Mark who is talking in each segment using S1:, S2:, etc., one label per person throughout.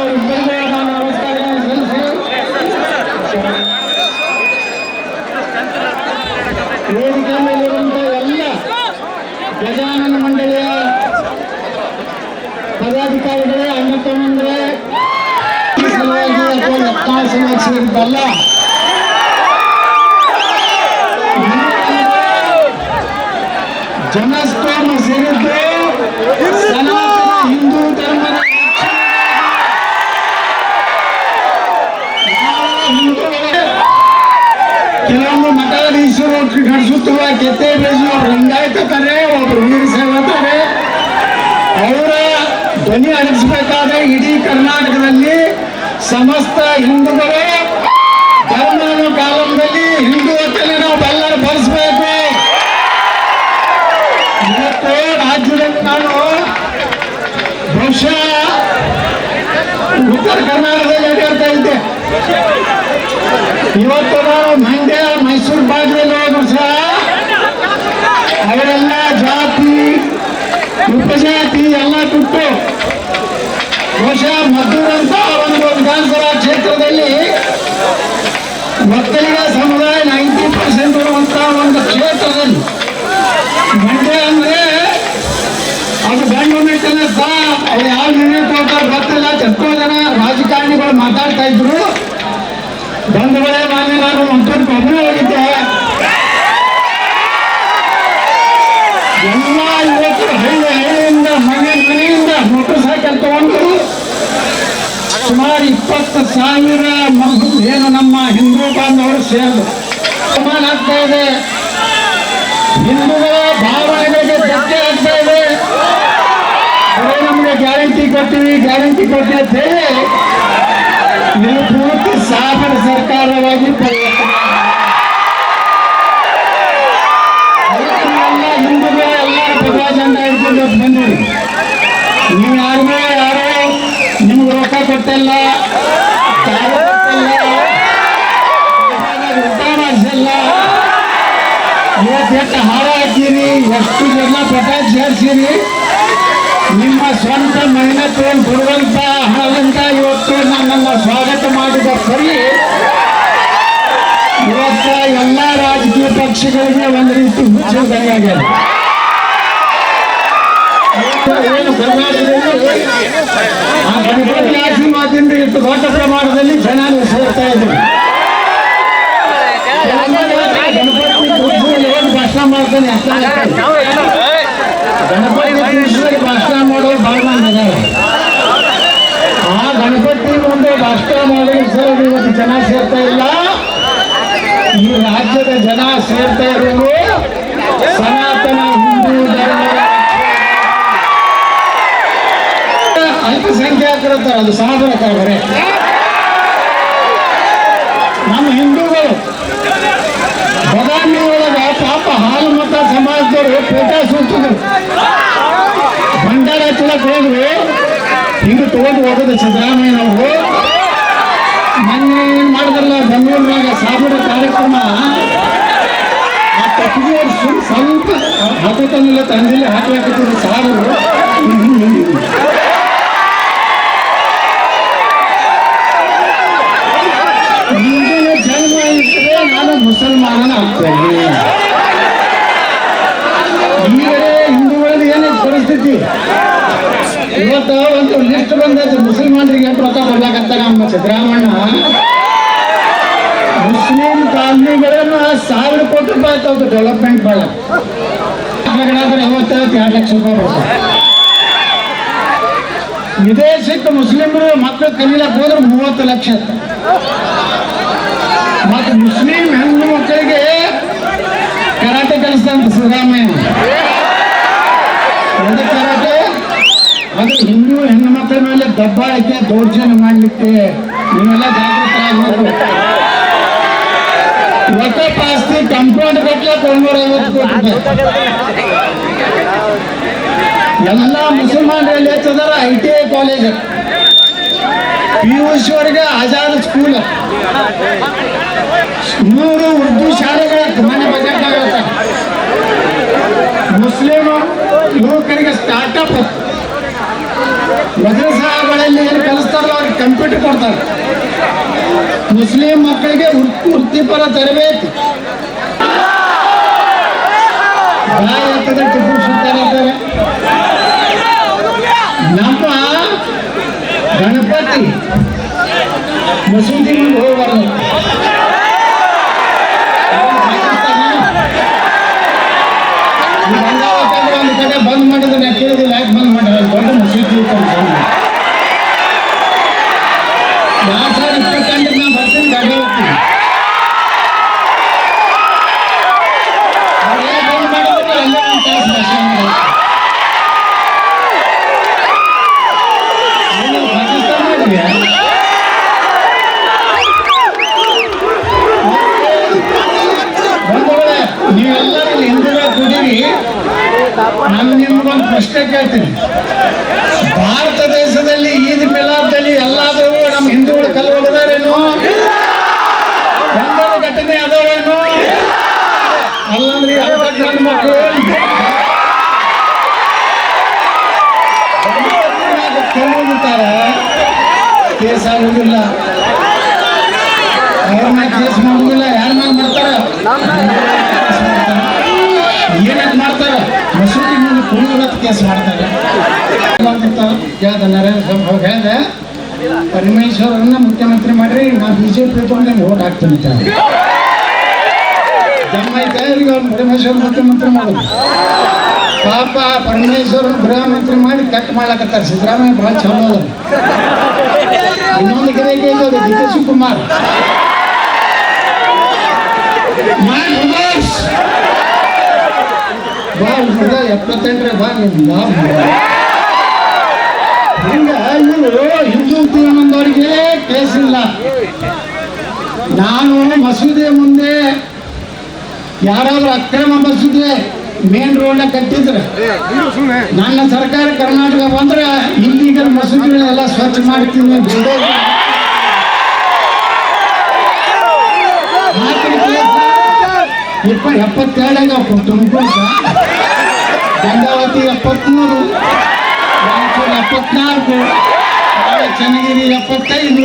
S1: ơi ಹಿಂದೂಗಳು ಧರ್ಮದ ಕಾಲದಲ್ಲಿ ಹಿಂದೂ ಹೊತ್ತಲ್ಲಿ ನಾವು ಎಲ್ಲರೂ ಬರೆಸಬೇಕು. ಇವತ್ತು ರಾಜ್ಯದಲ್ಲಿ ನಾನು ಬಹುಶಃ ಉತ್ತರ ಕರ್ನಾಟಕದಲ್ಲಿ ಅಡ್ಡಾಡ್ತಾ ಇದ್ದೆ. ಇವತ್ತು ನಾವು ಮಂಡ್ಯ, ಮೈಸೂರು ಭಾಗದಲ್ಲಿ ಹೋದ್ರು ಸಹ ಅವರೆಲ್ಲ ಜಾತಿ, ಉಪಜಾತಿ ಎಲ್ಲ ಬಿಟ್ಟು ಬಹುಶಃ ಮದ್ದೂರಂತ ಒಂದು ವಿಧಾನಸಭಾ ಕ್ಷೇತ್ರದಲ್ಲಿ ಒಕ್ಕಲಿಗ ಸಮುದಾಯ ನೈಂಟಿ ಪರ್ಸೆಂಟ್ ಇರುವಂತ ಒಂದು ಕ್ಷೇತ್ರದಲ್ಲಿ ಮಂಡ್ಯ ಅಂದ್ರೆ ಅದು ಮೆಟ್ಟಲ್ಲ ಸಹ ಅವ್ರು ಯಾವ ತಗೋತಾರೆ ಗೊತ್ತಿಲ್ಲ. ಎಷ್ಟೋ ಜನ ರಾಜಕಾರಣಿಗಳು ಮಾತಾಡ್ತಾ ಇದ್ರು. ಬಂಧುಗಳೇ ಮಾನ್ಯ ನಾನು ಒಬ್ಬನೇ ಹೋಗಿದ್ದೆ ಎಲ್ಲ ಯುವಕರು ಹಳ್ಳಿ ಹಳ್ಳಿಯಿಂದ ಮನೆ ಮನೆಯಿಂದ ಮೋಟರ್ ಸೈಕಲ್ ತಗೊಂಡು ಸುಮಾರು ಇಪ್ಪತ್ತು ಸಾವಿರ ಏನು ನಮ್ಮ ಹಿಂದೂ ಬಾಂಧವರು ಸೇರಿದ್ರು. ಸಮಾನ ಆಗ್ತಾ ಇದೆ. ಹಿಂದೂಗಳ ಭಾವನೆಗಳಿಗೆ ಧಕ್ಕೆ ಆಗ್ತಾ ಇದೆ. ನಮಗೆ ಗ್ಯಾರಂಟಿ ಕೊಡ್ತೀವಿ ಗ್ಯಾರಂಟಿ ಕೊಡ್ತೀವಿ ನೀವು ಪೂರ್ತಿ ಸಾಗರ ಸರ್ಕಾರವಾಗಿ ಎಲ್ಲ ಹಿಂದೂಗಳ ಎಲ್ಲ ಪ್ರಜಾಜಂಡ ಬಂದಿರಿ. ನೀವು ಯಾರಿಗೂ ಯಾರೋ ನಿಮ್ಗೆ ರೊಕ್ಕ ಕೊಟ್ಟಲ್ಲ ಎಷ್ಟು ಹಾರ ಎಷ್ಟು ಜನ ಪಟಾಕಿ ಸೇರಿಸಿರಿ. ನಿಮ್ಮ ಸ್ವಂತ ಮೆಹನತ್ತು ಕೊಡುವಂತ ಹಣದಂತ ಇವತ್ತು ನನ್ನನ್ನು ಸ್ವಾಗತ ಮಾಡಿದ ಸರಿ, ಇವತ್ತು ಎಲ್ಲ ರಾಜಕೀಯ ಪಕ್ಷಗಳಿಗೆ ಒಂದು ರೀತಿ ಹುಚ್ಚು ಏನು ಕರ್ನಾಟಕದಲ್ಲಿ ಆಶೀರ್ವಾದದಿಂದ ಇಷ್ಟು ದೊಡ್ಡ ಪ್ರಮಾಣದಲ್ಲಿ ಜನ ಸೇರ್ತಾ ಹೋಗಿ ಭಾಷಣ ಮಾಡ್ತಾನೆ ಗಣಪತಿ ಭಾಷಣ ಮಾಡೋರು ಮಂದಿ ಆ ಗಣಪತಿ ಮುಂದೆ ಭಾಷಣ ಮಾಡೋದು ಸರ್ ಇವತ್ತು ಜನ ಸೇರ್ತಾ ಇಲ್ಲ. ಈ ರಾಜ್ಯದ ಜನ ಸೇರ್ತಾ ಇರೋದು ಅಂತಾರೆ ಅದು ಸಾಧನಕಾರರೇ ನಮ್ಮ ಹಿಂದೂಗಳು ಬದಾಮಿ ಒಳಗ ಪಾಪ ಹಾಲು ಮತ ಸಮಾಜದವರು ಪೇಟ ಸುತ್ತಿದ್ರು ಭಂಡಾರ ಹಚ್ಚಲಕ್ಕೆ ಹೋದ್ರು ಹಿಂಗೆ ತಗೊಂಡು ಹೋಗೋದು ಸಿದ್ದರಾಮಯ್ಯನವರು ಮೊನ್ನೆ ಏನು ಮಾಡಿದ್ರಲ್ಲ, ಬೆಂಗಳೂರಿನಾಗ ಸಾವಿರ ಕಾರ್ಯಕ್ರಮ. ಆ ತಪ್ಪಿಗೆ ಸ್ವಲ್ಪ ಹಾಕೋತನಿಲ್ಲ ತಂದಿಲ್ಲ ಹಾಕ್ಲಾಕತ್ತಿದ್ರು ಸಾರು ಮುಂದಿನ ನಾನು ಮುಸಲ್ಮಾನನ ಆಗ್ತೇನೆ ಈಗಲೇ ಹಿಂದೂಗಳಲ್ಲಿ ಏನೇ ಪರಿಸ್ಥಿತಿ? ಇವತ್ತು ಒಂದು ಲಿಸ್ಟ್ ಬಂದೈತೆ ಮುಸಲ್ಮಾನರಿಗೆ ಎಷ್ಟು ರೊಕ್ಕ ಕೊಡ್ಲಾಕಂತ ನಮ್ಮ ಸಿದ್ದರಾಮಣ್ಣ ಮುಸ್ಲಿಂ ಕಾಲನಿಗಳನ್ನ ಸಾವಿರ ಕೋಟಿ ರೂಪಾಯಿ ಆಯ್ತು ಡೆವಲಪ್ಮೆಂಟ್ ಬೇಡ ಆದ್ರೆ ಐವತ್ತೈವತ್ತು ಎರಡು ಲಕ್ಷ ರೂಪಾಯಿ ಬರ್ತಾರೆ ವಿದೇಶಕ್ಕೆ ಮುಸ್ಲಿಮರು ಮಕ್ಕಳು ಕಲೀಲಕ್ಕೆ ಹೋದ್ರೆ ಮೂವತ್ತು ಲಕ್ಷ. ಮತ್ತು ಮುಸ್ಲಿಂ ಹೆಣ್ಣು ಮಕ್ಕಳಿಗೆ ಕರಾಟೆ ಕಲಿಸ್ತಂತ ಸಿದ್ದರಾಮಯ್ಯ ಎದಕ್ಕೆ ಕರಾಟೆ? ಅದು ಹಿಂದೂ ಹೆಣ್ಣು ಮಕ್ಕಳ ಮೇಲೆ ದಬ್ಬಾಳಿಕೆ, ದೌರ್ಜನ್ಯ ಮಾಡಲಿಕ್ಕೆ ನೀವೆಲ್ಲ ಜಾಗೃತರಾಗಬೇಕು. ಆಸ್ತಿ ಆಸ್ತಿ ಕಂಪೌಂಡ್ ಕಟ್ಟಲೆ ಒಂದೂರ ಐವತ್ತು ಕೋಟಿ ಎಲ್ಲ ಮುಸಲ್ಮಾನರಲ್ಲಿ ಹೆಚ್ಚದಾರ I T I college P Azad school ನೂರು ಉರ್ದು ಶಾಲೆಗಳ ಮನೆ ಬಜೆಟ್ ಮುಸ್ಲಿಂ ಯುವಕರಿಗೆ ಸ್ಟಾರ್ಟಪ್ ಮದ್ರಸಾಗಳಲ್ಲಿ ಏನು ಕಲಿಸ್ತಾರೋ ಅವ್ರಿಗೆ ಕಂಪ್ಯೂಟರ್ ಕೊಡ್ತಾರೆ. ಮುಸ್ಲಿಂ ಮಕ್ಕಳಿಗೆ ವೃತ್ತಿ ವೃತ್ತಿಪರ ತರಬೇತಿ. ಟಿಪ್ಪು ಸುಲ್ತಾನ್ ನಮ್ಮ ಗಣಪತಿ ಮಸೂದಿ ಮುಂದೆ ಹೋಗಬಾರ್ದು ಈ ಗಂಗಾವತಿಯಲ್ಲಿ ಒಂದು ಕಡೆ ಬಂದ್ ಮಾಡಿದ್ರೆ ನಾ ಕೇಳಿದಿಲ್ಲ ಯಾಕೆ ನಿಮ್ಗೊಂದು ಪ್ರಶ್ನೆ ಕೇಳ್ತೀನಿ. ಭಾರತ ದೇಶದಲ್ಲಿ ಈದ್ ಮಿಲಾದಲ್ಲಿ ಎಲ್ಲಾದರೂ ನಮ್ಮ ಹಿಂದೂಗಳು ಕಲ್ಲು ಹೊಡೆದಾರೇನು ಒಂದೊಂದು ಘಟನೆ ಅದಾವೇನು ಅಲ್ಲಂದ್ರೆ ಮಕ್ಕಳು? ಕಲ್ಲುತ್ತಾರೆ ಕೇಸ್ ಆಗುದಿಲ್ಲ. ಅವ್ರ ಮ್ಯಾಗ ಕೇಸ್ ಮಾಡುದಿಲ್ಲ ಯಾರ ಮ್ಯಾಗ ಮಾಡ್ತಾರ? ಕೇಸ್ ಮಾಡ್ತಾರೆ ಪರಮೇಶ್ವರನ್ನ ಮುಖ್ಯಮಂತ್ರಿ ಮಾಡ್ರಿ ನಾ ಬಿಜೆಪಿ ತಗೊಂಡು ಓಟ್ ಹಾಕ್ತೀನಿ. ಜನ್ಮ ಐತೆ ಪರಮೇಶ್ವರ ಮುಖ್ಯಮಂತ್ರಿ ಮಾಡೋದು ಪಾಪ ಪರಮೇಶ್ವರನ ಗೃಹ ಮಂತ್ರಿ ಮಾಡಿ ಕಟ್ ಮಾಡ್ಲಾಕತ್ತಾರ. ಸಿದ್ದರಾಮಯ್ಯ ಭಾಳ ಚಲೋ ಇನ್ನೊಂದು ಕಡೆ ಕೇಳಿದ್ರು D K Shivakumar. My brothers! ಬಾ ಹುಡುಗ ಎಪ್ಪತ್ತೆಂಟ್ರೆ ಬಾ ನೀನು ಬಾ ಹಿಂಗ ಇವರು ಹಿಂದೂ ತಿರುಮಂದವರಿಗೆ ಕೇಸ್ ಇಲ್ಲ ನಾನು ಮಸೂದೆ ಮುಂದೆ ಯಾರಾದ್ರೂ ಅಕ್ರಮ ಮಸೂದೆ ಮೇನ್ ರೋಡ್ ಕಟ್ಟಿದ್ರೆ ನನ್ನ ಸರ್ಕಾರ ಕರ್ನಾಟಕ ಬಂದ್ರೆ ಇಲ್ಲಿಗಲ್ ಮಸೂದಿಗಳೆಲ್ಲ ಸ್ವಚ್ಛ ಮಾಡ್ತೀನಿ bulldozer ಹಾಕಿದ ಕೇಸ ಇಪ್ಪ ಎಪ್ಪತ್ತೆರಡಾಗ ತುಮಕೂರು ಗಂಗಾವತಿ ಎಪ್ಪತ್ಮೂರು, ರಾಯಚೂರು ಎಪ್ಪತ್ನಾಲ್ಕು ಚನ್ನಗಿರಿ ಎಪ್ಪತ್ತೈದು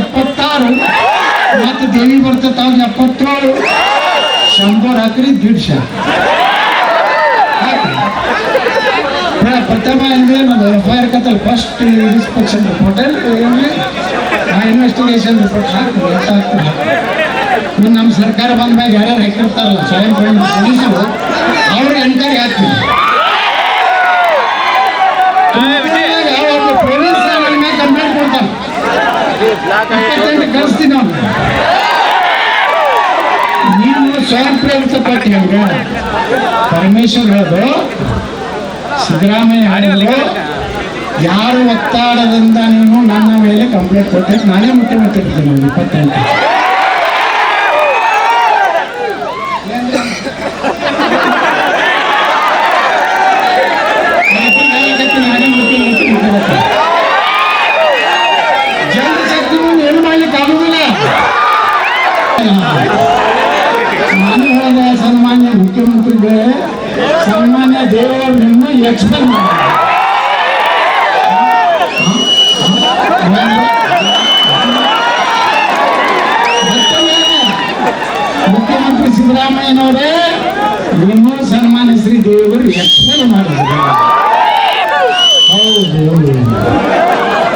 S1: ಎಪ್ಪತ್ತಾರು, ಮತ್ತು ದೇವಿ ಬರ್ತದೆ ಅವ್ರಿಗೆ ಎಪ್ಪತ್ತೇಳು ಶಂಬರ್ ಹಾಕ್ರಿ ದೀಡ್ಶ ಪ್ರಥಮ ಅಂದ್ರೆ ನಾನು ಎಫ್ ಐ ಆರ್ ಕತ್ತಲ್ಲಿ ಫಸ್ಟ್ ಇನ್ಸ್ಪೆಕ್ಷನ್ ರಿಪೋರ್ಟ್ ಆ ಇನ್ವೆಸ್ಟಿಗೇಷನ್ ರಿಪೋರ್ಟ್ ಹಾಕಿ ಎಷ್ಟು ಹಾಕ್ತೀನಿ ಇನ್ನು ನಮ್ಮ ಸರ್ಕಾರ ಬಂದ ಮ್ಯಾಗ ಯಾರ್ಯಾರು ಹಾಕಿರ್ತಾರಲ್ಲ, ಸ್ವಯಂ ಪೊಲೀಸರು ಎನ್ಕ್ವೈರಿ ಹಾಕ್ತೀವಿ ಪೊಲೀಸ್ ಕಂಪ್ಲೇಂಟ್ ಕೊಡ್ತಾನೆ ಕಳಿಸ್ತೀನಿ ಅವನು ನೀನು ಪರಮೇಶ್ವರ್ ಹೇಳೋದು ಸಿದ್ದರಾಮಯ್ಯ ಹೇಳಿದ್ರು ಯಾರು ಒತ್ತಾಡದಿಂದ ನೀನು ನನ್ನ ಮೇಲೆ ಕಂಪ್ಲೇಂಟ್ ಕೊಟ್ಟಿದ್ದು? ನಾನೇ ಮುಖ್ಯಮಂತ್ರಿ ಇರ್ತೀನಿ ಇಪ್ಪತ್ತೆಂಟು ನಾನೇ ಮುಖ್ಯಮಂತ್ರಿ ಇರ್ತೀನಿ. ಜನಶಕ್ತಿ ಮುಂದೆ ಏನು ಮಾಡ್ಲಿಕ್ಕೆ ಆಗುದಿಲ್ಲ ನಾನು ಹೇಳಿದ ಸನ್ಮಾನ್ಯ ಮುಖ್ಯಮಂತ್ರಿಗಳೇ ಸನ್ಮಾನ್ಯ ದೇವೇಗೌಡರನ್ನು ಎಕ್ಸ್ಪೆಲ್ ಮಾಡಿ ಮುಖ್ಯಮಂತ್ರಿ ಸಿದ್ದರಾಮಯ್ಯನವರೇ ನಿಮ್ಮ ಸನ್ಮಾನ್ಯ ಶ್ರೀ ದೇವೇಗೌಡರು ಎಕ್ಸ್ಪೆಲ್ ಮಾಡಿದ್ರು ಹೌದು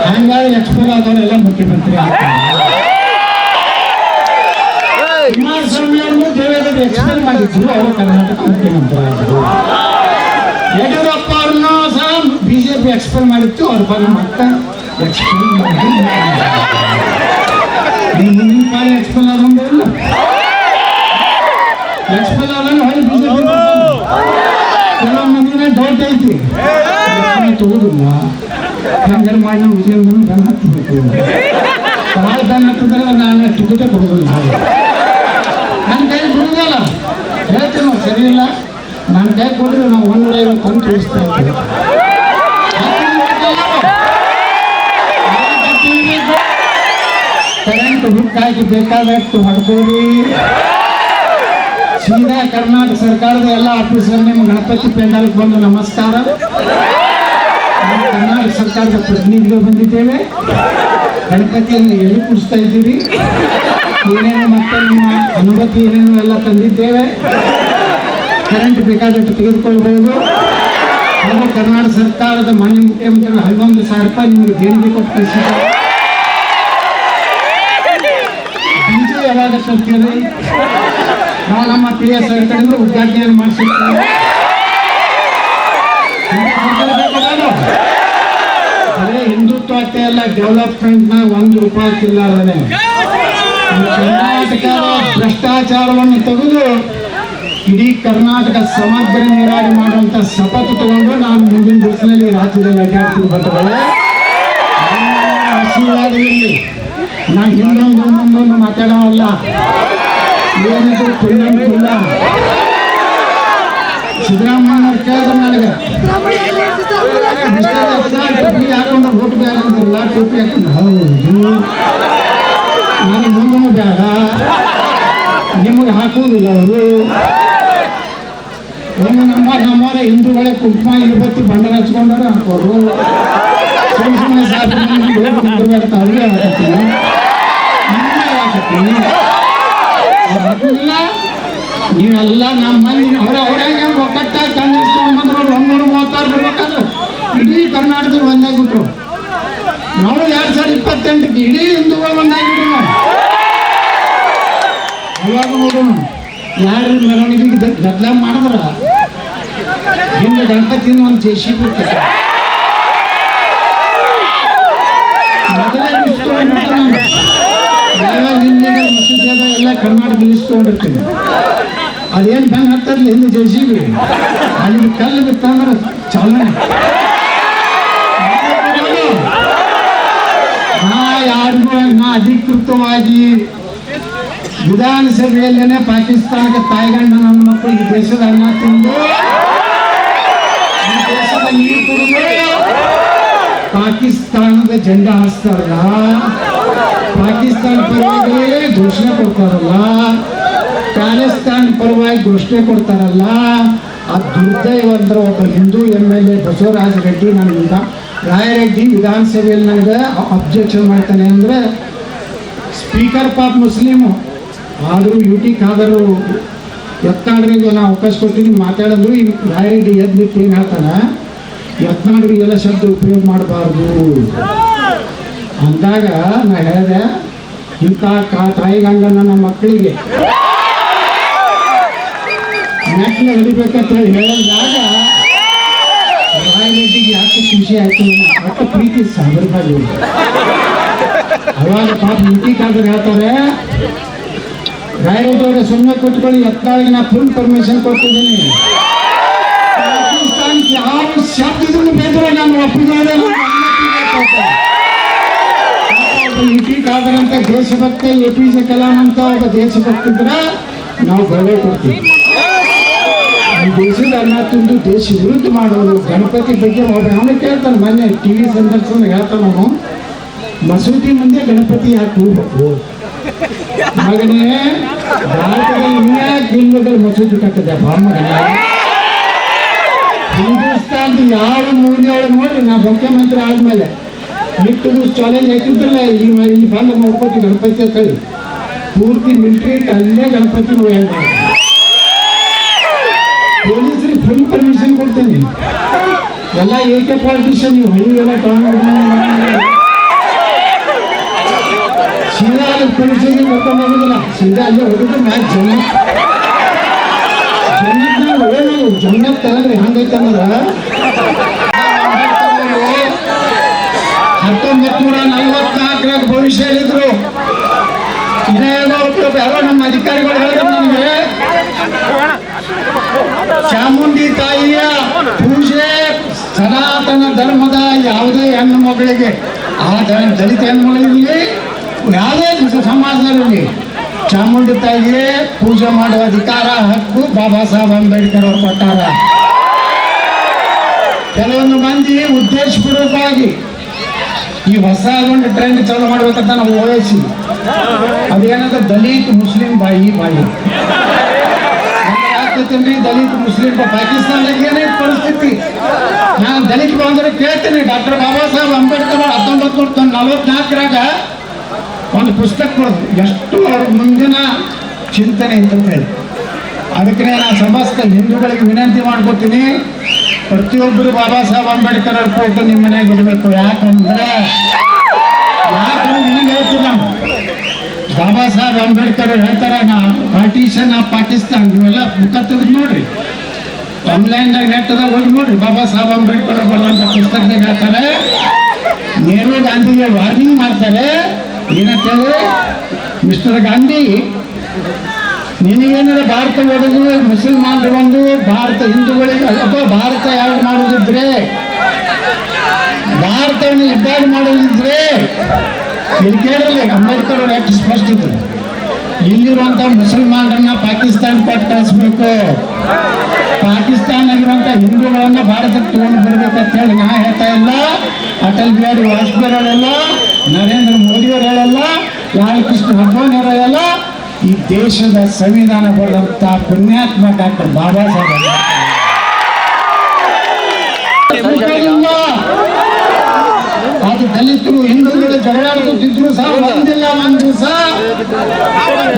S1: ಹಂಗಾಗಿ ಎಕ್ಸ್ಪೆಲ್ ಆದವರೆಲ್ಲ ಮುಖ್ಯಮಂತ್ರಿ ಆಗ್ತಾರೆ ಕುಮಾರಸ್ವಾಮಿ ಅವರು ದೇವೇಗೌಡರು ಎಕ್ಸ್ಪೆಲ್ ಮಾಡಿದ್ರು ಅವರು ಕರ್ನಾಟಕ ಮುಖ್ಯಮಂತ್ರಿ ಆದರು ಯಡಿಯೂರಪ್ಪ ಅವ್ರನ್ನ ಸಹ ಬಿಜೆಪಿ ಎಕ್ಸ್ಪೆಲ್ ಮಾಡಿತ್ತು, ಅವ್ರ ಬಗ್ಗೆ ಮತ್ತೆ ಎಕ್ಸ್ಪೆಲ್ ಮುಂದಿನ ಪಾಲ ಎಕ್ಸ್ಪೆಲ್ ಆದಂಗೆ ಇಲ್ಲ? ಎಕ್ಸ್ಪೆಲ್ ಆದಂಗೆ ಹೊಳಿ ಬಿಜೆಪಿ ಕೆಲವು ಮಂದಿನ ಡೌಟ್ ಐತಿ. ತಗೋದಿಲ್ಲ ಹಂಗಾರೆ ಮಾಡಿ ನಾವು ವಿಜಯಂಗನ ಬೆನ್ನ ಹತ್ತಬೇಕು ಭಾಳ ಬೆನ್ನ ಹತ್ತಿದ್ರೆ ನಾನು ಟಿಕೆಟೇ ಕೊಡೋದಿಲ್ಲ. ಕೊಡಲಿಲ್ಲ ನನ್ನ ಕೈ ಕೊಟ್ಟರೆ ನಾವು ಒನ್ ಐವತ್ತು ತಂದು ತೋರಿಸ್ತಾ ಇದ್ದೀವಿ ಕರೆಂಟ್ ಹುಟ್ಟಾಗಿ ಬೇಕಾದಷ್ಟು ಹೊಡ್ಕೋರಿ ಸೀದಾ ಕರ್ನಾಟಕ ಸರ್ಕಾರದ ಎಲ್ಲ ಆಫೀಸರ್ ನಿಮ್ಮ ಗಣಪತಿ ಪೆಂಡಲ್ಗೆ ಬಂದು ನಮಸ್ಕಾರ. ಕರ್ನಾಟಕ ಸರ್ಕಾರದ ಪ್ರತಿನಿಧಿಗಳು ಬಂದಿದ್ದೇವೆ. ಗಣಪತಿಯನ್ನು ಎಲ್ಲಿ ಕೂಡಿಸ್ತಾ ಇದ್ದೀವಿ ಏನೇನು ಮತ್ತೆ ನಿಮ್ಮ ಅನುಮತಿ ಏನೇನು ಎಲ್ಲ ತಂದಿದ್ದೇವೆ? ಕರೆಂಟ್ ಬೇಕಾದಷ್ಟು ತೆಗೆದುಕೊಳ್ಬಹುದು. ಹಾಗೂ ಕರ್ನಾಟಕ ಸರ್ಕಾರದ ಮಾನ್ಯ ಮುಖ್ಯಮಂತ್ರಿಗಳು ಹನ್ನೊಂದು ಸಾವಿರ ರೂಪಾಯಿ ನಿಮಗೆ ದೇಣಿಗೆ ಕೊಟ್ಟು ಕಳಿಸಿದ್ದಾರೆ. ಬೀಜ ಯಾವಾಗ ನಾವು ನಮ್ಮ ಪ್ರಿಯ ಸರ್ಕಾರದಿಂದ ಉದ್ಘಾಟನೆಯನ್ನು ಮಾಡಿಸಿರ್ತೀವಿ ಅದೇ ಹಿಂದುತ್ವಕ್ಕೆ ಅಲ್ಲ ಡೆವಲಪ್ಮೆಂಟ್ನ ಒಂದು ರೂಪಾಯಿ ಚಿಲ್ಲರನೆ ಕರ್ನಾಟಕದ ಭ್ರಷ್ಟಾಚಾರವನ್ನು ತೆಗೆದು ಇಡೀ ಕರ್ನಾಟಕ ಸಮಗ್ರ ನೀರಾವರಿ ಮಾಡುವಂತ ಶಪಥ ತಗೊಂಡು ನಾನು ಮುಂದಿನ ದಿವಸದಲ್ಲಿ ರಾಜ್ಯದಲ್ಲಿ ಅಡ್ಡಾಡ್ತೀನಿ ಇರಲಿ ನಾನು ಹಿಂದೊಂದು ಮುಂದೊಂದು ಮಾತಾಡೋಲ್ಲ ಏನಿದ್ರು ಕುಲ್ಲ ಸಿದ್ದರಾಮಯ್ಯ ಕೇಳಿದ್ರು ನನಗೆ. ಟೋಪಿ ಹಾಕೊಂಡು ಓಟ್ ಬೇಡ ಅಂದ್ರಲ್ಲ ಟೋಪಿ ಹಾಕೊಂಡು, ಹೌದು. ಮುಂದೂ ಬೇಡ. ನಿಮಗೆ ಹಾಕುವುದಿಲ್ಲ ಅವರು. ಒಂದು ನಮ್ಮ ನಮ್ಮವರ ಹಿಂದೂಗಳೇ ಕುಂಕುಮ, ಇರುಬತ್ತಿ ಬಂಡಲ ಹಚ್ಕೊಂಡಾರ ಹಾಕೋರು. ಅವ್ರು ನೀವೆಲ್ಲ ನಮ್ಮ ಮಂದಿ ಅವ್ರ ಒಕ್ಕಟ್ಟಾಗಿ ಕಾಂಗ್ರೆಸ್ ಬಂದ್ರು ಒಂದೂರ ಮೂವತ್ತಾರು ಇಡೀ ಕರ್ನಾಟಕದಲ್ಲಿ ಒಂದಾಗ್ಬಿಟ್ರು. ನಾವು ಎರಡ್ ಸಾವಿರದ ಇಪ್ಪತ್ತೆಂಟಕ್ಕೆ ಇಡೀ ಹಿಂದೂಗಳು ಒಂದಾಗ್ಬಿಟ್ರು ಅವಾಗ ನೋಡೋಣ ಯಾರು ಮೆರವಣಿಗೆ ಗದ್ದಲ ಮಾಡಿದ್ರ ಹಿಂದೆ ಗಣಪತಿನ ಒಂದು ಜೇಸಿ ಬಿಡ್ತಾರೆ ಮೊದಲೇ ಮಸೀದಿಯಾಗ ಎಲ್ಲ ಕರ್ನಾಟಕ ಇಸ್ಕೊಂಡಿರ್ತೀನಿ ಅದೇನು ಬಂದ್ ಹತ್ತದ್ಲಿ ಹಿಂದೆ ಜೇಸಿಬಿ ಅಲ್ಲಿ ಕಲ್ಲು ಬಿತ್ತಂದ್ರೆ ಚಾಲನೆ. ನಾ ಯಾರಿಗೂ ನಾ ಅಧಿಕೃತವಾಗಿ ವಿಧಾನಸಭೆಯಲ್ಲೇನೆ ಪಾಕಿಸ್ತಾನಕ್ಕೆ ತಾಯ್ಗಂಡ ನನ್ನ ಮಕ್ಕಳು ಈ ದೇಶದ ಅನ್ನ ತಿಂದು ಪಾಕಿಸ್ತಾನದ ಜೆಂಡಾ ಹಾಸ್ತಾರಲ್ಲ? ಪಾಕಿಸ್ತಾನ ಪರವಾಗಿ ಘೋಷಣೆ ಕೊಡ್ತಾರಲ್ಲ? ಪ್ಯಾಲೆಸ್ತಾನ್ ಪರವಾಗಿ ಘೋಷಣೆ ಕೊಡ್ತಾರಲ್ಲ? ಆ ದುರ್ದೈವ ಅಂದ್ರೆ ಒಬ್ಬ Hindu M L A Basavaraja Reddy ನನಗಿಂದ Rayareddy ವಿಧಾನಸಭೆಯಲ್ಲಿ ನನಗೆ ಅಬ್ಜೆಕ್ಷನ್ ಮಾಡ್ತಾನೆ ಅಂದ್ರೆ ಸ್ಪೀಕರ್ ಪಾಪ್ ಮುಸ್ಲಿಮು. ಆದರೂ ಯು ಟಿ ಖಾದರು ಯತ್ನಾಡ್ರಿಗೆ ನಾವು ಅವಕಾಶ ಕೊಡ್ತೀನಿ ಮಾತಾಡಿದ್ರು ಈ ರಾಯರೆಡ್ಡಿ ಎದ್ದು ಏನು ಹೇಳ್ತಾನೆ? ಯತ್ನಾಡ್ರಿಗೆಲ್ಲ ಶಬ್ದ ಉಪಯೋಗ ಮಾಡಬಾರ್ದು. ಅಂದಾಗ ನಾ ಹೇಳಿದೆ, ಇಂಥ ಕಾ ತಾಯಿಗಂಡ ನಮ್ಮ ಮಕ್ಕಳಿಗೆ ನೆಟ್ನ ಹಿಡಿಬೇಕಂತ ಹೇಳಿ ಹೇಳಿದಾಗ, ರಾಯರೆಡ್ಡಿಗೆ ಯಾಕೆ ಖುಷಿ ಆಯ್ತು ಅಷ್ಟು ಪ್ರೀತಿ ರೂಪಾಯಿ ಅವಾಗ ಪಾಪ ಮುಟ್ಟಿ ಕಾದ್ರೆ ಹೇಳ್ತಾರೆ ರಾಯರೆಡ್ಡಿ ಸುಮ್ಮನೆ ಕೂತ್ಕೊಳ್ಳಿ. ಎತ್ತಾಳಿಗೆ ನಾ ಫುಲ್ ಪರ್ಮಿಷನ್ ಕೊಡ್ತಿದ್ದೀನಿ ಪಾಕಿಸ್ತಾನಕ್ಕೆ ಯಾವ ಶಬ್ದದನ್ನು ಬೇಕಾದ್ರೆ ನಾನು ಒಪ್ಪಿದ್ದಾರೆ ಯುಟಿ ಖಾದರ್ ಅಂತ ದೇಶಭಕ್ತ ಎ ಪಿ ಜೆ ಕಲಾಂ ಅಂತ ಒಬ್ಬ ದೇಶಭಕ್ತಿದ್ರೆ ನಾವು ಗೌರವ ಕೊಡ್ತೀವಿ. ದೇಶದ ಅನ್ನ ತಿಂದು ದೇಶ ವಿರುದ್ಧ ಮಾಡೋದು ಗಣಪತಿ ಬಗ್ಗೆ ಒಬ್ಬ ಅವನು ಕೇಳ್ತಾನೆ ಮೊನ್ನೆ ಟಿ ವಿ ಸಂದರ್ಶನ ಹೇಳ್ತಾನು ಮಸೂದಿ ಮುಂದೆ ಗಣಪತಿ ಯಾಕೆ ಹೋಗ್ಬೇಕು ಮಗನೇ ಭಾರತದಲ್ಲಿ ಹಿಂದೂಗಳು ಮಸೂತಿ ಕಟ್ಟಿದೆ ಮಗನೇ ಹಿಂದೂಸ್ತಾನದ ಯಾವ ಮೂಲೆಯೊಳಗೆ ನೋಡ್ರಿ, ನಾ ಮುಖ್ಯಮಂತ್ರಿ ಆದ್ಮೇಲೆ. ಇಟ್ಟು ಚಾಲೆಂಜ್ ಹಾಕಿದ್ರಲ್ಲ, ಈ ಈ ಬಂದು ನೋಡ್ಕೊತಿ ಗಣಪತಿ ಅಂತೇಳಿ ಪೂರ್ತಿ ಮಿಲಿಟರಿ ಅಲ್ಲೇ ಗಣಪತಿ ನೋಡಿ ಪೊಲೀಸರಿಗೆ ಫುಲ್ ಪರ್ಮಿಷನ್ ಕೊಡ್ತೇನೆ. ಎಲ್ಲ ಏಕೆ ಪಾಲಿಟಿಷಿಯನ್ ನೀವು ಹಳ್ಳಿಗೆಲ್ಲ ತಗೊಂಡು ಪೊಲೀಸರಿಗೆ ಕರ್ಕೊಂಡು ಹೋಗೋದಿಲ್ಲ ಸೀದಾ ಅಲ್ಲಿ ಹೋಗಿದ್ದು ಮ್ಯಾಚ್ ಜನ ಜನ ಏನು ಜನ ಅಂದ್ರೆ ಹೆಂಗೈತೆ ಅಂದ್ರೆ ಹತ್ತೊಂಬತ್ತು ನೂರ ಭವಿಷ್ಯ ಹೇಳಿದ್ರು ಇದೇ ಒಬ್ಬ ಯಾರೋ ನಮ್ಮ ಅಧಿಕಾರಿಗಳು ಹೇಳಿದ್ರು ನಮಗೆ ಚಾಮುಂಡಿ ತಾಯಿಯ ಪೂಜೆ ಸನಾತನ ಧರ್ಮದ ಯಾವುದೇ ಹೆಣ್ಣು ಮಗಳಿಗೆ ಆ ದಲಿತ ಹೆಣ್ಣು ಮಗಳಿರಲಿ ಯಾವುದೇ ಸಮಾಜದಲ್ಲಿ ಚಾಮುಂಡಿ ತಾಯಿಗೆ ಪೂಜೆ ಮಾಡುವ ಅಧಿಕಾರ ಹಕ್ಕು ಬಾಬಾ ಸಾಹೇಬ್ ಅಂಬೇಡ್ಕರ್ ಅವರು ಕೊಟ್ಟಾರ. ಕೆಲವೊಂದು ಮಂದಿ ಉದ್ದೇಶಪೂರ್ವಕವಾಗಿ ಈ ಹೊಸ ಒಂದು ಟ್ರೆಂಡ್ ಚಾಲು ಮಾಡ್ಬೇಕಂತ ನಾವು ಓವೈಸಿ. ಅದೇನಂದ್ರೆ ದಲಿತ್ ಮುಸ್ಲಿಂ ಬಾಯಿ ಬಾಯಿ. ಆಗ್ತೈತೇನ್ರಿ ದಲಿತ್ ಮುಸ್ಲಿಂ ಪಾಕಿಸ್ತಾನದಾಗ ಏನೈತೆ ಪರಿಸ್ಥಿತಿ. ನಾನು ದಲಿತ ಬಂದ್ರೆ ಕೇಳ್ತೀನಿ, ಡಾಕ್ಟರ್ ಬಾಬಾ ಸಾಹೇಬ್ ಅಂಬೇಡ್ಕರ್ ಹತ್ತೊಂಬತ್ತು ನೂರ ನಲವತ್ನಾಲ್ಕರಾಗ ಒಂದು ಪುಸ್ತಕ ಕೊಡೋದು. ಎಷ್ಟು ಅವ್ರ ಮುಂದಿನ ಚಿಂತನೆ ಅಂತ ಹೇಳಿ. ಅದಕ್ಕೆ ನಾನು ಸಮಸ್ತ ಹಿಂದೂಗಳಿಗೆ ವಿನಂತಿ ಮಾಡ್ಕೊತೀನಿ. ಪ್ರತಿಯೊಬ್ಬರು ಬಾಬಾ ಸಾಹೇಬ್ ಅಂಬೇಡ್ಕರ್ ಅವ್ರ ಫೋಟೋ ನಿಮ್ಮ ಮನೆಗೆ ಇಡಬೇಕು ಯಾಕಂದ್ರೆ ಯಾರು ನಾವು ಬಾಬಾ ಸಾಹೇಬ್ ಅಂಬೇಡ್ಕರ್ ಹೇಳ್ತಾರೆ, ನಾ ಪಾರ್ಟಿಷನ್ ಆಫ್ ಪಾಕಿಸ್ತಾನ್ ನೀವೆಲ್ಲ ಮುಖ ತೆಗೆದು ನೋಡ್ರಿ. ಆನ್ಲೈನ್ದಾಗ ನೆಟ್ದಾಗ ಹೋಗಿ ನೋಡ್ರಿ. ಬಾಬಾ ಸಾಹೇಬ್ ಅಂಬೇಡ್ಕರ್ ಬರೆದಂಥ ಪುಸ್ತಕದಾಗ ಹೇಳ್ತಾರೆ. ನೆಹರು ಗಾಂಧಿಗೆ ವಾರ್ನಿಂಗ್ ಮಾಡ್ತಾರೆ. ಏನಂತೇಳಿ ಮಿಸ್ಟರ್ ಗಾಂಧಿ ನಿನಗೇನಾರ ಭಾರತ ಒಡೆದು ಮುಸಲ್ಮಾನರು ಬಂದು ಭಾರತ ಹಿಂದೂಗಳಿಗೆ, ಅಥವಾ ಭಾರತ ಯಾರು ಮಾಡೋದಿದ್ರೆ? ಭಾರತವನ್ನು ಇದ್ದಾಗ ಮಾಡೋದಿದ್ರೆ? ಇಲ್ಲಿ ಕೇಳಲಿ ಅಂಬೇಡ್ಕರ್ ಅವ್ರು ಎಷ್ಟು ಸ್ಪಷ್ಟ ಇದ್ರು ಇಲ್ಲಿರುವಂತ ಮುಸಲ್ಮಾನರನ್ನ ಪಾಕಿಸ್ತಾನ ಕೊಟ್ಟು ಕಳಿಸ್ಬೇಕು. ಪಾಕಿಸ್ತಾನಾಗಿರುವಂತ ಹಿಂದೂಗಳನ್ನ ಭಾರತಕ್ಕೆ ತಗೊಂಡು ಬರ್ಬೇಕಂತ ಹೇಳಿ ನಾ ಹೇಳ್ತಾ ಇಲ್ಲ. ಅಟಲ್ ಬಿಹಾರಿ ವಾಜಪೇಯಿ ಹೇಳಲ್ಲ ನರೇಂದ್ರ ಮೋದಿ ಅವರು ಹೇಳಲ್ಲ ಲಾಲ್ ಕೃಷ್ಣ ಅಡ್ವಾಣಿ ಅವರು ಹೇಳಲ್ಲ ಈ ದೇಶದ ಸಂವಿಧಾನ ಬರೆದಂತ ಪುಣ್ಯಾತ್ಮ ಡಾಕ್ಟರ್ ಬಾಬಾ ಸಾಹೇಬ್. ಅದು ದಲಿತರು ಹಿಂದೂಗಳು ಜಗಳಾಡುತ್ತಿದ್ರು ಸಹ ಒಂದಿಲ್ಲ ಒಂದ್ ದಿವಸ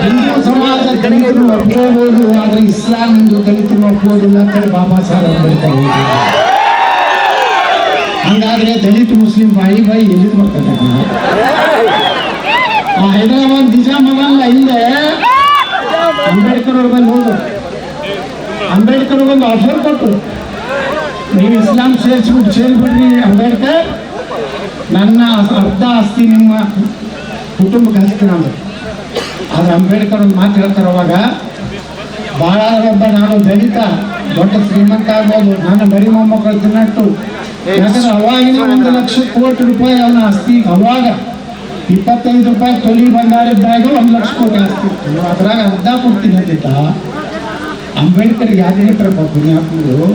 S1: ಹಿಂದೂ ಸಮಾಜ ದಲಿತರು ಒಪ್ಕೋಬಹುದು ಆದ್ರೆ ಇಸ್ಲಾಂ ಹಿಂದೂ ದಲಿತರು ಒಪ್ಕೋದಿಲ್ಲ ಅಂತೇಳಿ ಬಾಬಾ ಸಾಹೇಬ್ ಹಂಗಾದ್ರೆ ದಲಿತ ಮುಸ್ಲಿಂ ಬಾಯಿ ಬಾಯಿ ಎಲ್ಲಿ ಬರ್ತಾರೆ ಆ ಹೈದರಾಬಾದ್ ನಿಜಾಮಲ್ಲ ಹಿಂದೆ ಅಂಬೇಡ್ಕರ್ ಅವ್ರ ಬಂದು ಹೋದ್ರು. ಅಂಬೇಡ್ಕರ್ ಒಂದು ಆಫರ್ ಕೊಟ್ಟರು ನೀವು ಇಸ್ಲಾಂ ಸೇರಿಸ್ಬಿಟ್ಟು ಸೇರಿಬಿಡ್ರಿ ಅಂಬೇಡ್ಕರ್. ನನ್ನ ಅರ್ಧ ಆಸ್ತಿ ನಿಮ್ಮ ಕುಟುಂಬಕ್ಕೆ ಹಚ್ತೀನಿ ನಾನು ಆದ್ರೆ ಅಂಬೇಡ್ಕರ್ ಒಂದು ಮಾತು ಹೇಳ್ತಾರೆ ಅವಾಗ ಭಾಳ ಒಬ್ಬ ನಾನು ದಲಿತ ದೊಡ್ಡ ಶ್ರೀಮಂತ ಆಗ್ಬೋದು. ನನ್ನ ಮರಿ ಮೊಮ್ಮಕ್ಕಳು ತಿನ್ನಟ್ಟು. ಯಾಕಂದ್ರೆ ಅವಾಗಿನ ಒಂದು ಲಕ್ಷ ಕೋಟಿ ರೂಪಾಯಿ ಅವನ ಆಸ್ತಿ. ಅವಾಗ ಇಪ್ಪತ್ತೈದು ರೂಪಾಯಿ ತೊಲಿ ಇದ್ದಾಗ ಒಂದು ಲಕ್ಷ ಕೋಟಿ ಆಸ್ತಿ. ಇತ್ತು ಅದ್ರಾಗ ಅರ್ಧ ಕೊಡ್ತೀನಿ ಅಂತಿದ್ದ ಅಂಬೇಡ್ಕರ್ ಯಾಕೆ ಹೇಳ್ತಾರಪ್ಪ ಪುಣ್ಯಾತ್ಮರು?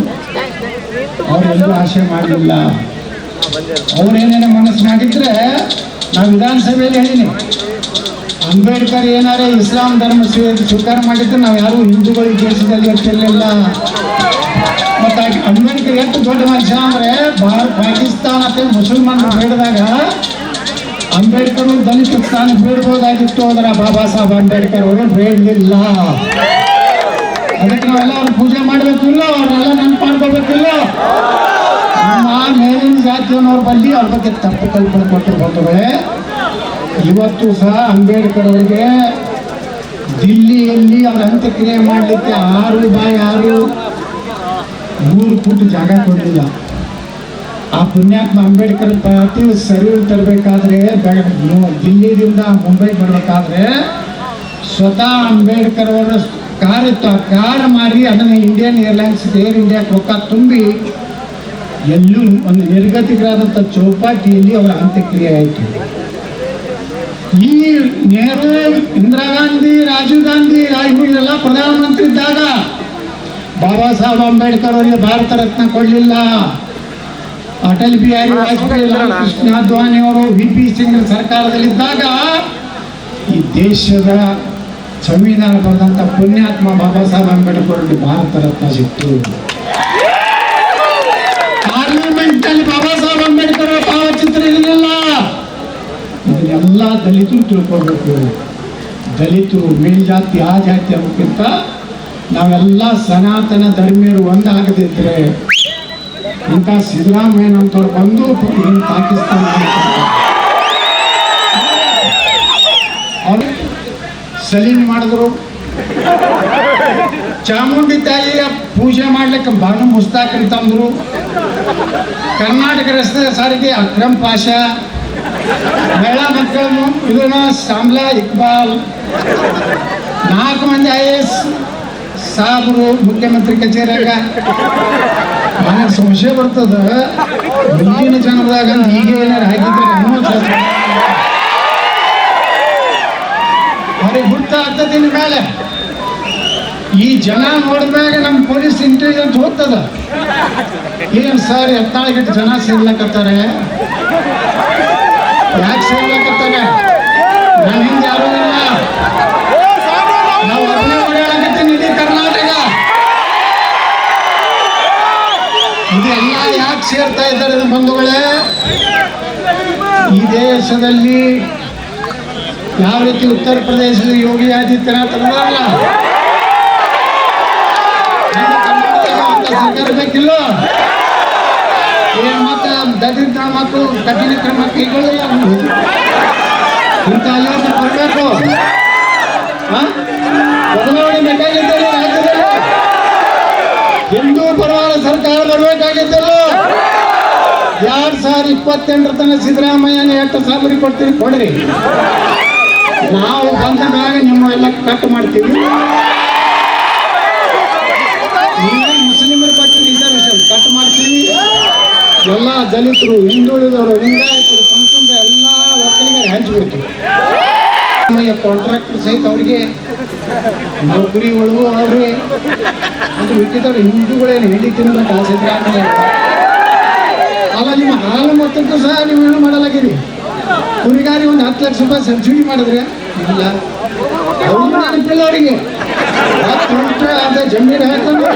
S1: ಅವ್ರೆಲ್ಲೂ ಆಶೆ ಮಾಡಲಿಲ್ಲ ಅವ್ರೇನೇನೋ ಮನಸ್ಸು ಮಾಡಿದ್ರೆ ನಾನು ವಿಧಾನಸಭೆಯಲ್ಲಿ ಹೇಳಿನಿ. ಅಂಬೇಡ್ಕರ್ ಏನಾರೇ ಇಸ್ಲಾಂ ಧರ್ಮ ಸ್ವೀ- ಸ್ವೀಕಾರ ಮಾಡಿದ್ರೆ, ನಾವು ಯಾರು ಹಿಂದೂಗಳು ದೇಶದಲ್ಲಿ ಇರ್ತಿರ್ಲಿಲ್ಲ ಮತ್ತೆ ಅಂಬೇಡ್ಕರ್ ಎಷ್ಟು ದೊಡ್ಡ ಮನುಷ್ಯ ಅಂದ್ರೆ, ಭಾರತ, ಪಾಕಿಸ್ತಾನ ಅಂತ ಮುಸಲ್ಮಾನರು ಅಂಬೇಡ್ಕರ್ ದಲಿತ ಸ್ಥಾನ ಬೇಡ್ಬೋದಾಗಿತ್ತು. ಅಂದ್ರೆ ಬಾಬಾ ಸಾಹೇಬ್ ಅಂಬೇಡ್ಕರ್ ಅವರು ಬೇಡಲಿಲ್ಲ. ಅದಕ್ಕೆ ನಾವೆಲ್ಲ ಅವ್ರ ಪೂಜೆ ಮಾಡಬೇಕಿಲ್ಲ, ಅವ್ರನ್ನೆಲ್ಲ ನೆನಪು ಮಾಡ್ಕೋಬೇಕಿಲ್ಲ ನಮ್ಮ ಮೇಲಿನ ಜಾತಿಯವ್ರ ಬಲ್ಲಿ ಅವ್ರ ಬಗ್ಗೆ ತಪ್ಪು ಕಲ್ಪನೆ ಕೊಟ್ಟರು ಬಂಧುಗಳೇ ಇವತ್ತು ಸಹ ಅಂಬೇಡ್ಕರ್ ಅವರಿಗೆ ದಿಲ್ಲಿಯಲ್ಲಿ ಅವರ ಅಂತ್ಯಕ್ರಿಯೆ ಮಾಡಲಿಕ್ಕೆ ಆರು ಬಾಯಿ ಆರು ಮೂರು ಫುಟ್ ಜಾಗ ಕೊಡಲಿಲ್ಲ. ಆ ಪುಣ್ಯಾತ್ಮ ಅಂಬೇಡ್ಕರ್ ಪ್ರತಿ ಸರಿ ತರಬೇಕಾದ್ರೆ ದಿಲ್ಲಿದಿಂದ ಮುಂಬೈ ಬರಬೇಕಾದ್ರೆ ಸ್ವತಃ ಅಂಬೇಡ್ಕರ್ ಅವರ ಕಾರ್ ಇತ್ತು ಆ ಕಾರ್ ಮಾರಿ ಅದನ್ನು ಇಂಡಿಯನ್ ಏರ್ಲೈನ್ಸ್ ಏರ್ ಇಂಡಿಯಾ ರೊಕ್ಕ ತುಂಬಿ ಎಲ್ಲೂ ಒಂದು ನಿರ್ಗತಿಕರಾದಂಥ ಚೌಪಾಟಿಯಲ್ಲಿ ಅವರ ಅಂತ್ಯಕ್ರಿಯೆ ಆಯಿತು. ಈ ನೆಹರು ಇಂದಿರಾ ಗಾಂಧಿ ರಾಜೀವ್ ಗಾಂಧಿ ಇವರೆಲ್ಲ ಪ್ರಧಾನಮಂತ್ರಿ ಇದ್ದಾಗ ಬಾಬಾ ಸಾಹೇಬ್ ಅಂಬೇಡ್ಕರ್ ಅವರಿಗೆ ಭಾರತ ರತ್ನ ಕೊಡಲಿಲ್ಲ. ಅಟಲ್ ಬಿಹಾರಿ ವಾಜಪೇಯಿ ಕೃಷ್ಣ ಅದ್ವಾನಿ ಅವರು ವಿ ಪಿ ಸಿಂಗ್ ಸರ್ಕಾರದಲ್ಲಿದ್ದಾಗ ಈ ದೇಶದ ಸಂವಿಧಾನ ಬರೆದಂಥ ಪುಣ್ಯಾತ್ಮ ಬಾಬಾ ಸಾಹೇಬ್ ಅಂಬೇಡ್ಕರ್ ಅವರಿಗೆ ಭಾರತ ರತ್ನ ಸಿಕ್ತು ಪಾರ್ಲಿಮೆಂಟ್ ಅಲ್ಲಿ ಬಾಬಾ ಸಾಹೇಬ್ ಅಂಬೇಡ್ಕರ್ ಅವರ ಭಾವಚಿತ್ರ ಇರಲಿಲ್ಲ ಇದನ್ನೆಲ್ಲ ದಲಿತರು ತಿಳ್ಕೊಬೇಕು. ದಲಿತರು ಮೇಲ್ಜಾತಿ ಆ ಜಾತಿ ಅನ್ನೋಕ್ಕಿಂತ ನಾವೆಲ್ಲ ಸನಾತನ ಧರ್ಮೀಯರು ಒಂದಾಗದಿದ್ರೆ ಇಂಥ ಸಿದ್ದರಾಮಯ್ಯನಂತವ್ರು ಬಂದು ಪಾಕಿಸ್ತಾನ ಅವ್ರು ಸಲೀಮ್ ಮಾಡಿದ್ರು. ಚಾಮುಂಡಿ ತಾಯಿಯ ಪೂಜೆ ಮಾಡ್ಲಿಕ್ಕೆ ಬಾನು ಮುಸ್ತಾಕ್ರಿ ತಂದ್ರು. ಕರ್ನಾಟಕ ರಸ್ತೆ ಸಾರಿಗೆ ಅಕ್ರಮ್ ಪಾಷಾ. ಮಹಿಳಾ ಮಕ್ಕಳನ್ನು ಇದನ್ನ ಶಾಮ್ಲಾ ಇಕ್ಬಾಲ್ ನಾಲ್ಕು ಮಂದಿ ಐ ಎಸ್ ಸಾಬ್ರು ಮುಖ್ಯಮಂತ್ರಿ ಕಚೇರಿಯಾಗ ಭಾಳ ಸಂಶಯ ಬರ್ತದ ಮುಂದಿನ ಜನ್ಮದಾಗ ಹೀಗೆ ಏನಾರು ಹಾಕಿದ್ರೆ ಅವ್ರಿಗೆ ಗುರ್ತಾಗ್ತದೆ ಇನ್ ಮೇಲೆ ಈ ಜನ ನೋಡಿದಾಗ ನಮ್ಮ ಪೊಲೀಸ್ ಇಂಟೆಲಿಜೆನ್ಸ್ ಹೋಗ್ತದ ಏನ್ ಸರ್ ಎತ್ತಾಳಗಿಟ್ಟು ಜನ ಸೇರ್ಲಕತ್ತಾರೆ ಯಾಕೆ ಸೇರ್ಲಕತ್ತಾರೆ ನಾನು ಹಿಂದೆ ಯಾರೂ ಇಲ್ಲ. ನಾವು ಒಬ್ಬನೇ ಓಡಾಡಕತ್ತೀನಿ ಇಡೀ ಕರ್ನಾಟಕ. ಇದೆಲ್ಲ ಯಾಕೆ ಸೇರ್ತಾ ಇದ್ದಾರೆ ಇದು ಬಂಧುಗಳೇ? ಈ ದೇಶದಲ್ಲಿ ಯಾವ ರೀತಿ ಉತ್ತರ ಪ್ರದೇಶದ ಯೋಗಿ ಆದಿತ್ಯನಾಥ್ ಅಲ್ಲ ಸರ್ಕಾರ ಬೇಕಿಲ್ಲ ಏನ್ ಮತ್ತೆ ದಡ್ಡಿನ ಮಕ್ಕಳು ಕಠಿಣ ಕ್ರಮ ಕೈಗೊಳ್ಳಿಲ್ಲ ಇಂಥ ಆಲೋಚನೆ ಬರಬೇಕು ಬದಲಾವಣೆ ಬೇಕಾಗಿದ್ದರೆ ರಾಜ್ಯದಲ್ಲಿ? ಹಿಂದೂ ಪರವಾದ ಸರ್ಕಾರ ಬರಬೇಕಾಗಿದ್ದಲ್ಲ ಎರಡ್ ಸಾವಿರ ಇಪ್ಪತ್ತೆಂಟರ ತನಕ ಸಿದ್ದರಾಮಯ್ಯನ ಎಷ್ಟು ಸಾವಿರ ಕೊಡ್ತೀವಿ ಕೊಡ್ರಿ. ನಾವು ಬಂದ ಮ್ಯಾಗ ನಿಮ್ಮ ಎಲ್ಲ ಕಟ್ ಮಾಡ್ತೀವಿ. ಮುಸ್ಲಿಮರ ಬಗ್ಗೆ ರಿಸರ್ವೇಶನ್ ಕಟ್ ಮಾಡ್ತೀವಿ. ಎಲ್ಲ ದಲಿತರು, ಹಿಂದುಳಿದವರು, ಲಿಂಗಾಯತರು ಸಂಸದ ಎಲ್ಲ ಒಕ್ಕಲಿಗರು ಹಂಚ್ಬಿಡ್ತೀವಿ. ಕಾಂಟ್ರಾಕ್ಟರ್ ಸಹಿತ ಅವರಿಗೆ ನೌಕರಿಗಳು ಅವ್ರಿಗೆ ಅದು ಬಿಟ್ಟಿದ್ದವ್ರು ಹಿಂದೂಗಳೇನು ಹಿಂಡಿ ತಿನ್ನಬೇಕು ಆ ಸಿದ್ದರಾಮಯ್ಯ ಅಲ್ಲ, ನಿಮ್ಮ ಹಾಲು ಮೊತ್ತಕ್ಕೂ ಸಹ ನೀವು ಏನು ಮಾಡಲಾಗಿರಿ. ಕುರಿಗಾರಿ ಒಂದು ಹತ್ತು ಲಕ್ಷ ರೂಪಾಯಿ ಸಬ್ಸಿಡಿ ಮಾಡಿದ್ರೆ, ಇಲ್ಲ ಅವರಿಗೆ. ಹತ್ತು ಲಕ್ಷ ಅದೇ ಜಮೀನು ಹಾಕೊಂಡು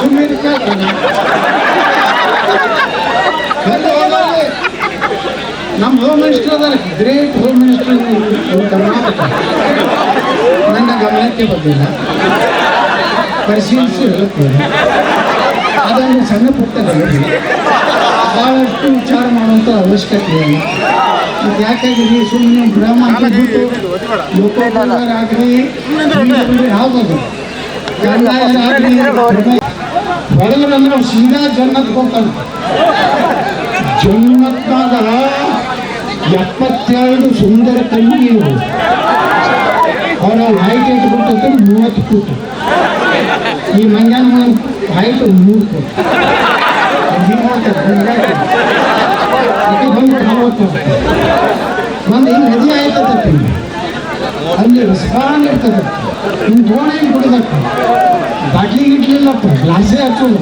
S1: ಸುಮ್ಮನೆ ನಮ್ಮ ಹೋಮ್ ಮಿನಿಸ್ಟರ್ ಅದಾರೆ ಗ್ರೇಟ್ ಹೋಮ್ ಮಿನಿಸ್ಟರ್ ಕರ್ನಾಟಕ. ನನ್ನ ಗಮನಕ್ಕೆ ಬಂದಿಲ್ಲ. ಪರಿಶೀಲಿಸಿ ಹೇಳುತ್ತೇನೆ. ಅದೊಂದು ಸಣ್ಣ ಪುಟ್ಟ ಬಹಳಷ್ಟು ವಿಚಾರ ಮಾಡುವಂಥ ಅವಶ್ಯಕತೆ ಇಲ್ಲ. ಇದು ಯಾಕಾಗಿರಿ ಸುಮ್ಮನೆ ಬಿಟ್ಟು ಲೋಕೋಪಕಾರಾಗಲಿ ಯಾವ್ದು ಅವ್ರು ಸೀದಾ ಜನ್ನತ್ ಹೋಗ್ತಾನೆ ಜನ್ಮತ್ನಾಗ ಎಪ್ಪತ್ತೆರಡು ಸುಂದರ ಕನ್ಯೆಯರು ಅವರ ಹೈಟ್ ಇಟ್ಬಿಟ್ಟು ಮೂವತ್ತು ಫೂಟ್ ಈ ಮಂಗ್ಯಾನ ಹೈಟ್ ಮೂರು ಫೂಟ್ ಒಂದು ಹಿಂಗೆ ನದಿ ಆಯ್ತದಕ್ಕೆ ಅಲ್ಲಿ ರಸಪಾನ ಇರ್ತದೆ. ಹಿಂಗೆ ದೋಣಿ ಕುಡಿದಕ್ಕ ಬಾಟ್ಲಿ ಗಿಟ್ಲಿಲ್ಲಪ್ಪ ಗ್ಲಾಸೇ ಹಚ್ಚೋದು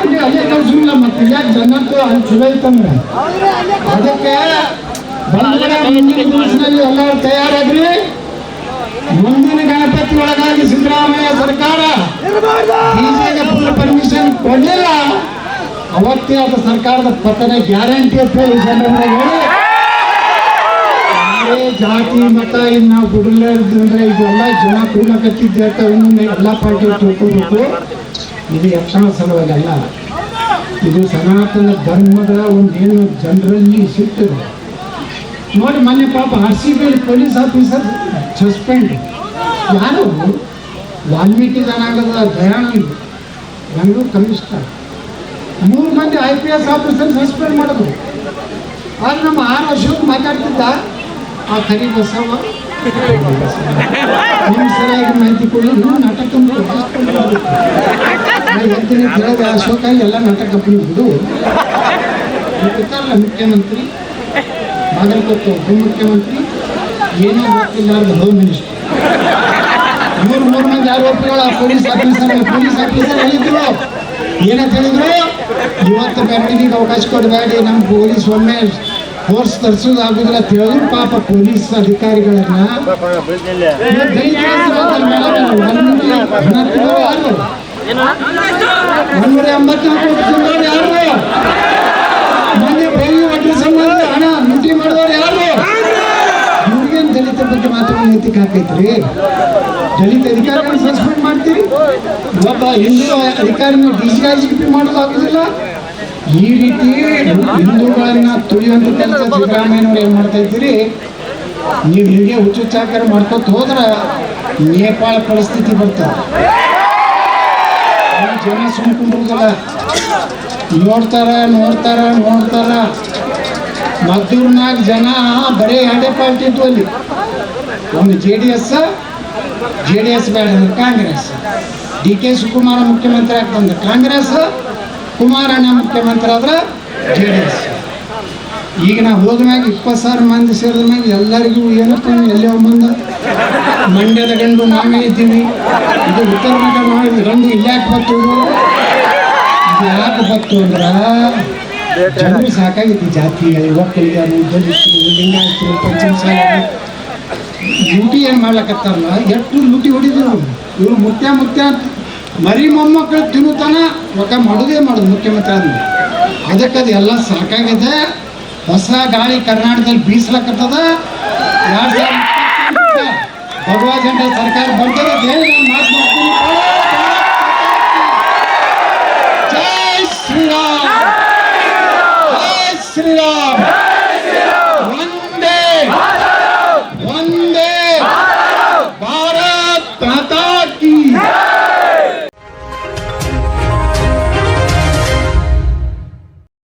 S1: ಅಲ್ಲಿ ಅಲ್ಲೇ ಕಳ್ಸಿಲ್ಲ ಮತ್ತೆ ಯಾಕೆ ಜನಕ್ಕೂ ಅಲ್ಲಿ ಚಲೋ ಇತ್ತಂದ್ರೆ ಅದಕ್ಕೆ ದಿವಸದಲ್ಲಿ ಎಲ್ಲರೂ ತಯಾರಾಗ್ರಿ ಮುಂದಿನ ಗಣಪತಿ ಒಳಗಾಗಿ ಸಿದ್ದರಾಮಯ್ಯ ಸರ್ಕಾರ. ಡಿಜೆಗೆ ಫುಲ್ ಪರ್ಮಿಷನ್ ಕೊಡಲಿಲ್ಲ. ಅವತ್ತೇ ಅದು ಸರ್ಕಾರದ ಪತನ ಗ್ಯಾರಂಟಿ ಅಂತ ಹೇಳಿ ಯಾರೇ ಜಾತಿ, ಮತ, ಇನ್ನು ನಾವು ಇದೆಲ್ಲ ಜನ ಕೂಡಕತ್ತಿದ್ದೆ ಅಂತ ಇನ್ನೊಮ್ಮೆ ಎಲ್ಲ ಪಾರ್ಟಿ ತಿಳ್ಕೋಬೇಕು. ಇದು ಯಕ್ಷಣ ಸಲುವಾಗಲ್ಲ. ಇದು ಸನಾತನ ಧರ್ಮದ ಒಂದೇನು ಜನರಲ್ಲಿ ಸಿಗ್ತದೆ. ನೋಡಿ ಮೊನ್ನೆ ಪಾಪ R C B police officer suspend ಯಾರು? ವಾಲ್ಮೀಕಿ ಜನಾಂಗದ ದಯಾನಂದ್ ನನಗೂ ಕಮಿಷನರ್ ಮೂರು ಮಂದಿ I P S officer suspend ಮಾಡೋದು ಆದ್ರೆ ನಮ್ಮ ಆರು ಅಶೋಕ್ ಮಾತಾಡ್ತಿದ್ದ, ಆ ಕರಿ ಬಸವ ನಿಮ್ಗೆ ಸರಿಯಾಗಿ ಮಾಹಿತಿ ಕೊಡಿ ನೀವು ನಾಟಕ. ಹೇಳ್ತೀನಿ, ಕೇಳಿದ ಅಶೋಕ ಎಲ್ಲ ನಾಟಕ ಕಂಪನಿ ಬಿಡು ಮುಖ್ಯಮಂತ್ರಿ, ಬಾಗಲಕೋಟೆ ಉಪಮುಖ್ಯಮಂತ್ರಿ, ಏನೋ ಗೊತ್ತಿಲ್ಲಾರ್ದು ಹೋಮ್ ಮಿನಿಸ್ಟರ್ ಮೂರು ಮೂರು ಮಂದಿ ಆ ಪೊಲೀಸ್ ಆಫೀಸರ್ ಪೊಲೀಸ್ ಆಫೀಸರ್ ಹೇಳಿದ್ರು. ಏನಂತ ಹೇಳಿದ್ರು ಇವತ್ತು ಮೆರವಣಿಗೆಗೆ ಅವಕಾಶ ಕೊಡಬೇಡಿ ನಮ್ಮ ಪೊಲೀಸ್ ಒಮ್ಮೆ ಫೋರ್ಸ್ ತರಿಸೋದಾಗುದಿಲ್ಲ ತಿಳಿದ್ರು ಅಂತ ಹೇಳಿದ್ರು ಪಾಪ ಪೊಲೀಸ್ ಅಧಿಕಾರಿಗಳನ್ನ ಒಂದೂರ ಕೋಟಿ ಯಾರು ಮೊನ್ನೆ ಬೇಲಿ ಒಡ್ಡಿ ಸಂಬಂಧ ಹಣ ಲೂಟಿ ಮಾಡಿದವರು ಯಾರು ಇವ್ರಿಗೇನು ದಲಿತರ ಬಗ್ಗೆ ಮಾತಾಡೋ ನೈತಿಕ ಹಾಕೈತ್ರಿ ದಲಿತ ಅಧಿಕಾರಿಗಳನ್ನ ಸಸ್ಪೆಂಡ್ ಮಾಡ್ತೀರಿ? ಒಬ್ಬ ಹಿಂದೂ ಅಧಿಕಾರಿನ ಡಿಸ್ಗಾಜಿಪಿ ಮಾಡೋದು ಆಗುದಿಲ್ಲ? ಈ ರೀತಿ ಹಿಂದೂಗಳನ್ನ ತುಳಿಯುವಂತ ಕೆಲಸ ಸಿದ್ದರಾಮಯ್ಯನವ್ರು ಏನ್ ಮಾಡ್ತಾ ಇದ್ದೀರಿ? ನೀವು ಹೀಗೆ ಹುಚ್ಚುಚ್ಚಾಕಾರ ಮಾಡ್ಕೊತ ಹೋದ್ರ ನೇಪಾಳ ಪರಿಸ್ಥಿತಿ ಬರ್ತದೆ ಜನ ಸುಮ್ಕೊಂಡ್ರುದಿಲ್ಲ ನೋಡ್ತಾರ ನೋಡ್ತಾರ ನೋಡ್ತಾರ. ಮದ್ದೂರ್ನಾಗ ಜನ ಬರೀ ಎರಡೇ ಪಾರ್ಟಿ ಇದ್ವು ಅಲ್ಲಿ. ಒಂದು J D S J D S ಬೇಡ ಅಂದ್ರೆ ಕಾಂಗ್ರೆಸ್. ಡಿ ಕೆ ಶಿವಕುಮಾರ ಮುಖ್ಯಮಂತ್ರಿ ಆಗ್ತಂದ್ರೆ ಕಾಂಗ್ರೆಸ್, ಕುಮಾರಣ್ಣ ಮುಖ್ಯಮಂತ್ರಿ ಆದ್ರೆ ಜೆ ಡಿ ಎಸ್
S2: ಈಗ ನಾವು ಹೋದ ಮ್ಯಾಗ ಇಪ್ಪತ್ತು ಸಾವಿರ ಮಂದಿ ಸೇರಿದ ಮ್ಯಾಗ ಎಲ್ಲರಿಗೂ ಏನಪ್ಪ ಎಲ್ಲಿ ಮಂದ? ಮಂಡ್ಯದ ಗಂಡು ನಾವೇ ಇದ್ದೀವಿ ಇದು ಉತ್ತರ ಕನ್ನಡ ಮಾಡಿದ ಗಂಡು ಇಲ್ಲಾಕೆ ಬತ್ತು ಇದು ಯಾಕೆ ಬತ್ತು ಅಂದ್ರೆ ಜನರು ಸಾಕಾಗಿತ್ತು ಜಾತಿ ಒಕ್ಕಲಿಗರು, ದಲಿತರು, ಲಿಂಗಾಯತರು ಪಂಚಮಸಾಲರು ಲೂಟಿ ಏನು ಮಾಡ್ಲಕತ್ತಾರಲ್ಲ? ಎಷ್ಟು ಲೂಟಿ ಹೊಡಿದ್ರು? ಇವರು ಮುತ್ಯ ಮುತ್ಯ ಮರಿ ಮೊಮ್ಮಕ್ಕಳು ತಿನ್ನುತ್ತಾನ, ರೊಕ್ಕ ಮಾಡೋದೇ ಮಾಡೋದು ಮುಖ್ಯಮಂತ್ರಿ ಅಂದ್ರೆ ಅದಕ್ಕೆ ಅದು ಎಲ್ಲ ಸಾಕಾಗಿದೆ. ಹೊಸ ಗಾಳಿ ಕರ್ನಾಟಕದಲ್ಲಿ ಬೀಸ್ಲಕ್ಕತ್ತದ ಭಗವಾ ಜಂಡ ಸರ್ಕಾರ ಬರ್ತದೆ ಮಾತು ಮಾಡ್ತೀನಿ. ಜೈ ಶ್ರೀರಾಮ್. ಜೈ ಶ್ರೀರಾಮ್.